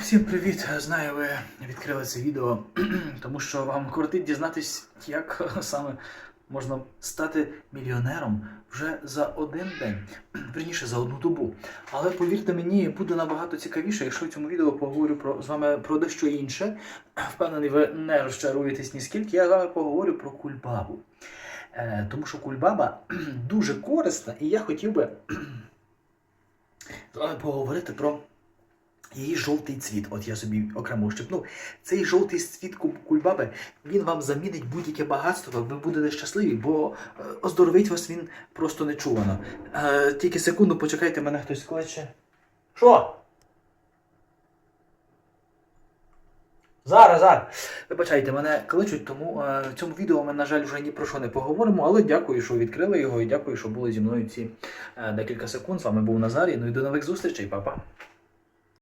Всім привіт! Знаю, ви відкрили це відео, тому що вам кортить дізнатись, як саме можна стати мільйонером вже за один день, верніше за одну добу. Але повірте мені, буде набагато цікавіше, якщо в цьому відео поговорю про з вами про дещо інше. Впевнений, ви не розчаруєтесь ніскільки. Я з вами поговорю про кульбабу. Е, тому що кульбаба дуже корисна, і я хотів би з вами поговорити про її жовтий цвіт. От я собі окремо щепнув. Цей жовтий цвіт кульбаби він вам замінить будь-яке багатство, ви будете щасливі, бо е, оздоровить вас він просто нечувано. Е, тільки секунду, почекайте, мене хтось кличе. Що? Зараз, зараз. Вибачайте, мене кличуть, тому е, в цьому відео ми, на жаль, вже ні про що не поговоримо, але дякую, що відкрили його, і дякую, що були зі мною ці е, декілька секунд. З вами був Назарій. Ну і до нових зустрічей, па-па.